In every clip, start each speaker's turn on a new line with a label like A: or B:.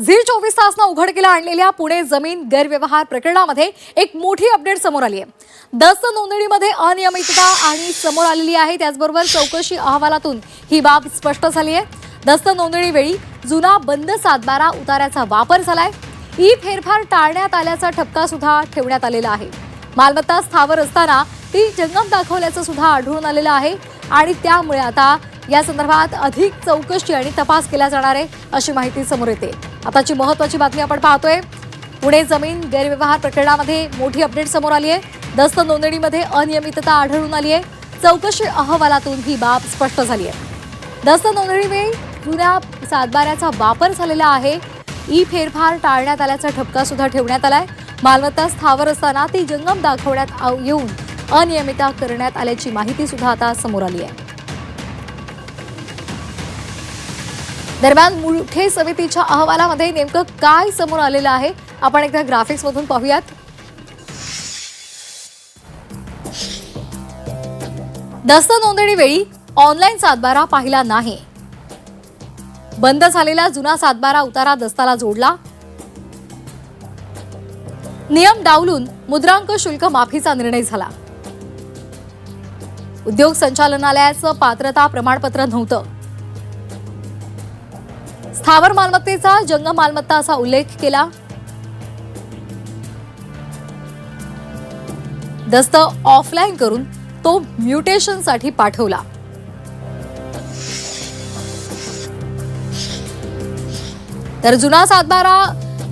A: Zee चोवीस तासनं उघडकीला आणलेल्या पुणे जमीन गैरव्यवहार प्रकरणामध्ये एक मोठी अपडेट समोर आली आहे. दस्त नोंदणीमध्ये अनियमितता आणि समोर आलेली आहे. त्याचबरोबर चौकशी अहवालातून ही बाब स्पष्ट झाली आहे. दस्त नोंदणीवेळी जुना बंद सातबारा उताऱ्याचा वापर झालाय. ई फेरफार टाळण्यात आल्याचा ठपका सुद्धा ठेवण्यात आलेला आहे. मालमत्ता स्थावर असताना ती जंगम दाखवल्याचं सुद्धा आढळून आलेलं आहे. आणि त्यामुळे आता या संदर्भात अधिक चौकशी आणि तपास केला जाणार आहे अशी माहिती समोर येते. आताची महत्वाची बातमी आपण पाहतोय. पुणे जमीन गैरव्यवहार प्रकरणामध्ये मोठी अपडेट समोर आली आहे. दस्त नोंदणीमध्ये अनियमितता आढळून आली आहे. चौकशी अहवालातून ही बाब स्पष्ट झाली आहे. दस्त नोंदणीवेळी जुन्या सातबाऱ्याचा वापर झालेला आहे. ई फेरफार टाळण्यात आल्याचा ठपका सुद्धा ठेवण्यात आलाय. मालमत्ता स्थावर असताना ती जंगम दाखवण्यात येऊन अनियमितता करण्यात आल्याची माहिती सुद्धा आता समोर आली आहे. दरम्यान मुठे समितीच्या अहवालामध्ये नेमकं काय समोर आलेलं आहे? आपण एकदा ग्राफिक्स मधून पाहूयात. दस्त नोंदणीवेळी ऑनलाईन सातबारा पाहिला नाही. बंद झालेला जुना सातबारा उतारा दस्ताला जोडला. नियम डावलून मुद्रांक शुल्क माफीचा निर्णय झाला. उद्योग संचालनालयाचं पात्रता प्रमाणपत्र नव्हतं. स्थावर मालमत्तेचा जंगम मालमत्ता असा उल्लेख केला. दस्त ऑफलाईन करून तो म्युटेशनसाठी पाठवला. तर जुना सातबारा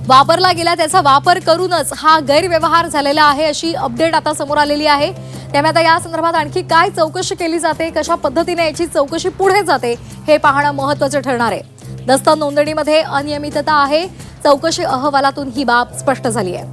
A: वापरला गेला त्याचा वापर करूनच हा गैरव्यवहार झालेला आहे अशी अपडेट आता समोर आलेली आहे. त्यामुळे आता या संदर्भात आणखी काय चौकशी केली जाते कशा पद्धतीने याची चौकशी पुढे जाते हे पाहणं महत्वाचं ठरणार आहे. दस्त नोंदणीमध्ये अनियमितता आहे चौकशी अहवालातून ही बाब स्पष्ट झाली आहे.